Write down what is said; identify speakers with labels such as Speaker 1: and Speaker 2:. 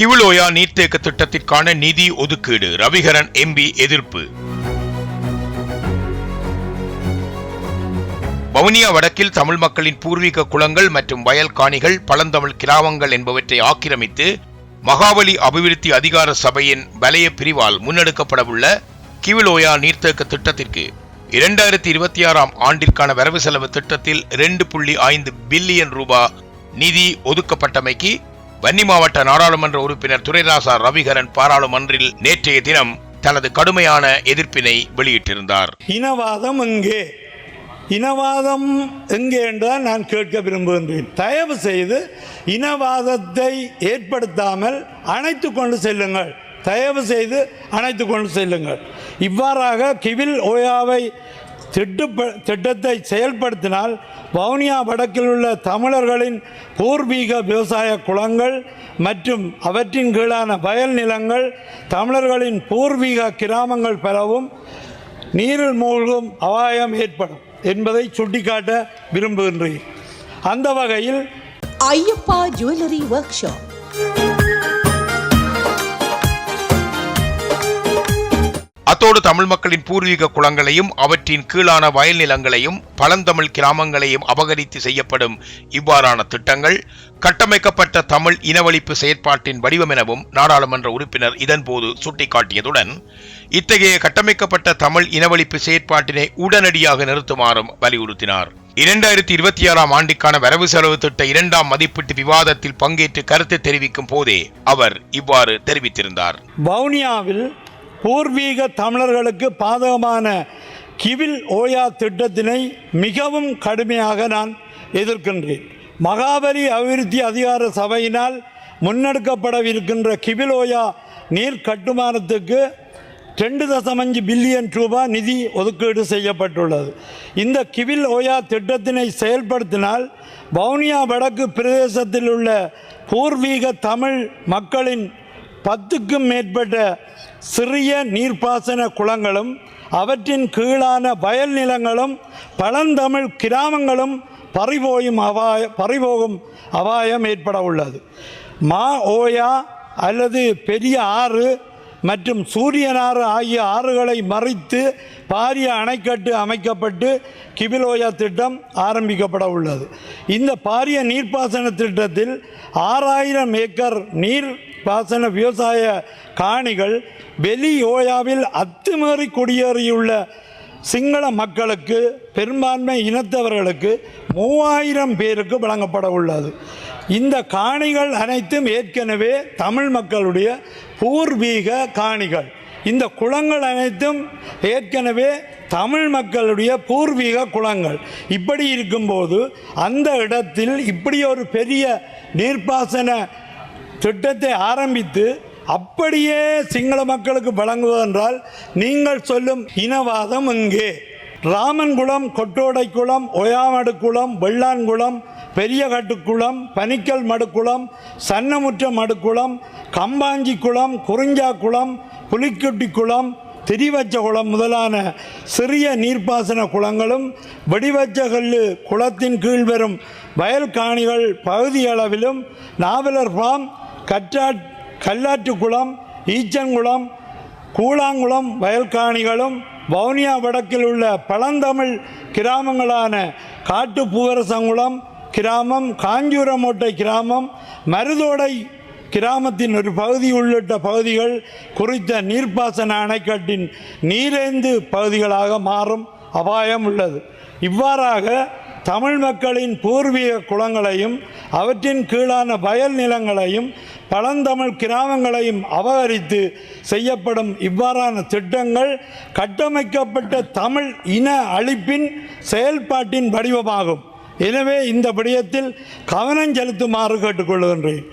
Speaker 1: கிவிலோயா நீர்த்தேக்க திட்டத்திற்கான நிதி ஒதுக்கீடு ரவிகரன் எம்பி எதிர்ப்பு வவுனியா வடக்கில் தமிழ் மக்களின் பூர்வீக குளங்கள் மற்றும் வயல் காணிகள் பழந்தமிழ் கிராமங்கள் என்பவற்றை ஆக்கிரமித்து மகாபலி அபிவிருத்தி அதிகார சபையின் வலய பிரிவால் முன்னெடுக்கப்படவுள்ள கிவிலோயா நீர்த்தேக்க திட்டத்திற்கு இரண்டாயிரத்தி இருபத்தி ஆறாம் ஆண்டிற்கான வரவு செலவு திட்டத்தில் இரண்டு புள்ளி ஐந்து பில்லியன் ரூபாய் நிதி ஒதுக்கப்பட்டமைக்கு வன்னி மாவட்ட நாடாளுமன்ற உறுப்பினர் துரைராசா ரவிகரன் பாராளுமன்றில் நேற்றைய தினம் தனது கடுமையான எதிர்ப்பினை வெளியிட்டிருந்தார்
Speaker 2: இனவாதம் எங்கே இனவாதம் எங்கே என்றால் நான் கேட்க விரும்புகின்றேன் தயவு செய்து இனவாதத்தை ஏற்படுத்தாமல் அணைத்து கொண்டு செல்லுங்கள் தயவு செய்து அணைத்து கொண்டு செல்லுங்கள் இவ்வாறாக கிவில் ஓயாவை திட்டு திட்டத்தை செயல்படுத்தினால் வவுனியா வடக்கில் உள்ள தமிழர்களின் பூர்வீக விவசாய குளங்கள் மற்றும் அவற்றின் கீழான வயல் நிலங்கள் தமிழர்களின் பூர்வீக கிராமங்கள் பெறவும் நீரில் மூழ்கும் அபாயம் ஏற்படும் என்பதை சுட்டிக்காட்ட விரும்புகின்றேன் அந்த வகையில் ஐயப்பா ஜுவல்லரி ஒர்க் ஷாப்
Speaker 1: அத்தோடு தமிழ் மக்களின் பூர்வீக குளங்களையும் அவற்றின் கீழான வயல் நிலங்களையும் பழந்தமிழ் கிராமங்களையும் அபகரித்து செய்யப்படும் இவ்வாறான திட்டங்கள் கட்டமைக்கப்பட்ட தமிழ் இனவழிப்பு செயற்பாட்டின் வடிவம் எனவும் நாடாளுமன்ற உறுப்பினர் இதன்போது சுட்டிக்காட்டியதுடன் இத்தகைய கட்டமைக்கப்பட்ட தமிழ் இனவழிப்பு செயற்பாட்டினை உடனடியாக நிறுத்துமாறும் வலியுறுத்தினார் இரண்டாயிரத்தி இருபத்தி ஆறாம் ஆண்டுக்கான வரவு செலவு திட்ட இரண்டாம் மதிப்பீட்டு விவாதத்தில் பங்கேற்று கருத்து தெரிவிக்கும் போதே அவர் இவ்வாறு தெரிவித்திருந்தார்
Speaker 2: வவுனியாவில் பூர்வீக தமிழர்களுக்கு பாதகமான கிவில் ஓயா திட்டத்தினை மிகவும் கடுமையாக நான் எதிர்க்கின்றேன் மகாபலி அபிவிருத்தி அதிகார சபையினால் முன்னெடுக்கப்படவிருக்கின்ற கிபிலோயா நீர் கட்டுமானத்துக்கு ரெண்டு தசமஞ்சு பில்லியன் ரூபாய் நிதி ஒதுக்கீடு செய்யப்பட்டுள்ளது இந்த கிவில் ஓயா திட்டத்தினை செயல்படுத்தினால் வவுனியா வடக்கு பிரதேசத்தில் உள்ள பூர்வீக தமிழ் மக்களின் பத்துக்கும் மேற்பட்ட சிறிய நீர்ப்பாசன குளங்களும் அவற்றின் கீழான வயல் நிலங்களும் பழந்தமிழ் கிராமங்களும் பறிபோயும் அபாய பறிபோகும் அபாயம் ஏற்பட உள்ளது மா ஓயா அல்லது பெரிய ஆறு மற்றும் சூரியனாறு ஆகிய ஆறுகளை மறித்து பாரிய அணைக்கட்டு அமைக்கப்பட்டு கிபிலோயா திட்டம் ஆரம்பிக்கப்பட உள்ளது இந்த பாரிய நீர்ப்பாசன திட்டத்தில் ஆறாயிரம் ஏக்கர் நீர் பாசன விவசாய காணிகள் வெளியோயாவில் அத்துமீறி குடியேறியுள்ள சிங்கள மக்களுக்கு பெரும்பான்மை இனத்தவர்களுக்கு மூவாயிரம் பேருக்கு வழங்கப்பட உள்ளது இந்த காணிகள் அனைத்தும் ஏற்கனவே தமிழ் மக்களுடைய பூர்வீக காணிகள் இந்த குளங்கள் அனைத்தும் ஏற்கனவே தமிழ் மக்களுடைய பூர்வீக குளங்கள் இப்படி இருக்கும்போது அந்த இடத்தில் இப்படி ஒரு பெரிய நீர்ப்பாசன திட்டத்தை ஆரம்பித்து அப்படியே சிங்கள மக்களுக்கு வழங்குவதென்றால் நீங்கள் சொல்லும் இனவாதம் இங்கே ராமன்குளம் கொட்டோடைக்குளம் ஒயாமடுக்குளம் வெள்ளான்குளம் பெரியகட்டுக்குளம் பனிக்கல் மடுக்குளம் சன்னமுற்ற மடுக்குளம் கம்பாஞ்சி குளம் குறிஞ்சா குளம் புலிக்குட்டி குளம் திரிவச்ச குளம் முதலான சிறிய நீர்ப்பாசன குளங்களும் கல்லு குளத்தின் கீழ் வரும் வயல் காணிகள் பகுதியளவிலும் நாவலர் ஃபார்ம் கற்றா கல்லாற்றுக்குளம் ஈச்சங்குளம் கூழாங்குளம் வயல்காணிகளும் வவுனியா வடக்கில் உள்ள பழந்தமிழ் கிராமங்களான காட்டுப்பூவரசங்குளம் கிராமம் காஞ்சூரமோட்டை கிராமம் மருதோடை கிராமத்தின் ஒரு பகுதி உள்ளிட்ட பகுதிகள் குறித்த நீர்ப்பாசன அணைக்கட்டின் நீரேந்து பகுதிகளாக மாறும் அபாயம் உள்ளது இவ்வாறாக தமிழ் மக்களின் பூர்வீக குளங்களையும் அவற்றின் கீழான வயல் நிலங்களையும் பழந்தமிழ் கிராமங்களையும் அபகரித்து செய்யப்படும் இவ்வாறான திட்டங்கள் கட்டமைக்கப்பட்ட தமிழ் இன அழிப்பின் செயல்பாட்டின் வடிவமாகும் எனவே இந்த விடயத்தில் கவனம் செலுத்துமாறு கேட்டுக்கொள்கின்றேன்